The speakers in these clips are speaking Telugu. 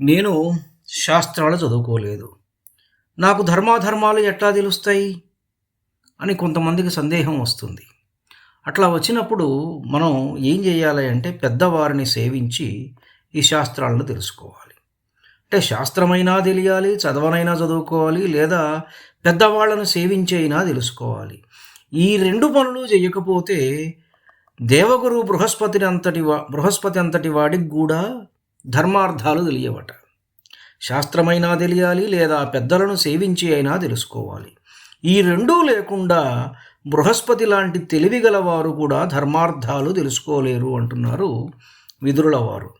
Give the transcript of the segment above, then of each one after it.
నేను శాస్త్రాలు చదువుకోలేదు. నాకు ధర్మాధర్మాలు ఎట్లా తెలుస్తాయి? అని కొంతమందికి సందేహం వస్తుంది. అట్లా వచ్చినప్పుడు మనం ఏం చేయాలి అంటే పెద్దవారిని సేవించి ఈ శాస్త్రాలను తెలుసుకోవాలి. అంటే శాస్త్రమైనా తెలియాలి చదవనైనా చదువుకోవాలి లేదా పెద్దవాళ్ళను సేవించైనా తెలుసుకోవాలి. ఈ రెండు పనులు చేయకపోతే దేవగురు బృహస్పతిని అంతటి వా బృహస్పతి అంతటి వాడికి కూడా ధర్మార్థాలు తెలియవట. శాస్త్రమైనా తెలియాలి లేదా పెద్దలను సేవించి అయినా తెలుసుకోవాలి. ఈ రెండూ లేకుండా బృహస్పతి లాంటి తెలివిగల వారు కూడా ధర్మార్థాలు తెలుసుకోలేరు అంటున్నారు విదురుల వారు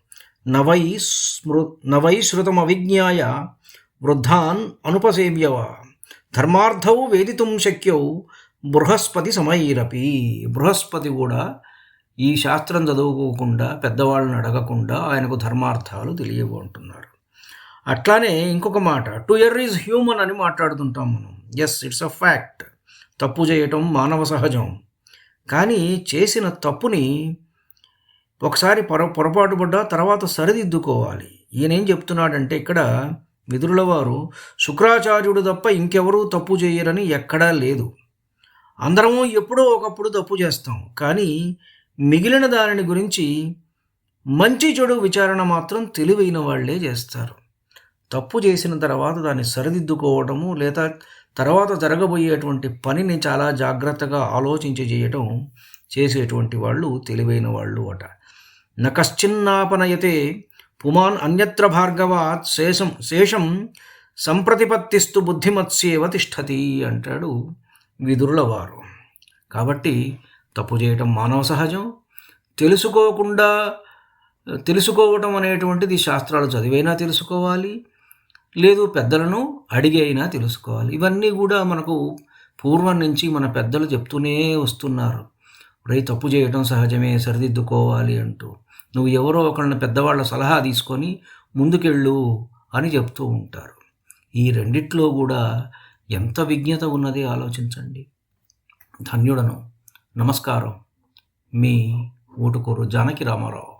నవై స్మృ నవై శృతం అవిజ్ఞాయ వృద్ధాన్ అనుపసేవ్యవ. ధర్మార్థవు వేదితుం శక్యౌ బృహస్పతి సమైరపి బృహస్పతి కూడా ఈ శాస్త్రం చదువుకోకుండా పెద్దవాళ్ళని అడగకుండా ఆయనకు ధర్మార్థాలు తెలియవు అంటున్నారు అట్లానే ఇంకొక మాట టు ఎర్ ఈజ్ హ్యూమన్ అని మాట్లాడుతుంటాం మనం. ఎస్ ఇట్స్ అ ఫ్యాక్ట్ తప్పు చేయటం మానవ సహజం. కానీ చేసిన తప్పుని ఒకసారి పొర పొరపాటు పడ్డా తర్వాత సరిదిద్దుకోవాలి. ఈయనేం చెప్తున్నాడంటే ఇక్కడ విదురుల వారు శుక్రాచార్యుడు తప్ప ఇంకెవరూ తప్పు చేయరని ఎక్కడా లేదు. అందరము ఎప్పుడో ఒకప్పుడు తప్పు చేస్తాం. కానీ మిగిలిన దానిని గురించి మంచి చెడు విచారణ మాత్రం తెలివైన వాళ్ళే చేస్తారు. తప్పు చేసిన తర్వాత దాన్ని సరిదిద్దుకోవడము లేదా తర్వాత జరగబోయేటువంటి పనిని చాలా జాగ్రత్తగా ఆలోచించి చేయటం చేసేటువంటి వాళ్ళు తెలివైన వాళ్ళు అట. నకశ్చిన్నాపనయతే పుమాన్ అన్యత్ర భార్గవాత్ శేషం శేషం సంప్రతిపత్తిస్తు బుద్ధిమత్స్యేవ తిష్టతి అంటాడు విదురుల వారు కాబట్టి తప్పు చేయటం మానవ సహజం. తెలుసుకోకుండా తెలుసుకోవటం అనేటువంటిది శాస్త్రాలు చదివైనా తెలుసుకోవాలి. లేదు పెద్దలను అడిగి అయినా తెలుసుకోవాలి. ఇవన్నీ కూడా మనకు పూర్వం నుంచి మన పెద్దలు చెప్తూనే వస్తున్నారు. రే తప్పు చేయటం సహజమే సరిదిద్దుకోవాలి అంటూ. నువ్వు ఎవరో ఒకళ్ళని పెద్దవాళ్ళ సలహా తీసుకొని ముందుకెళ్ళు అని చెప్తూ ఉంటారు. ఈ రెండిట్లో కూడా ఎంత విజ్ఞత ఉన్నది ఆలోచించండి. ధన్యుడను. నమస్కారం. మీ ఊటుకూరు జానకి రామారావు.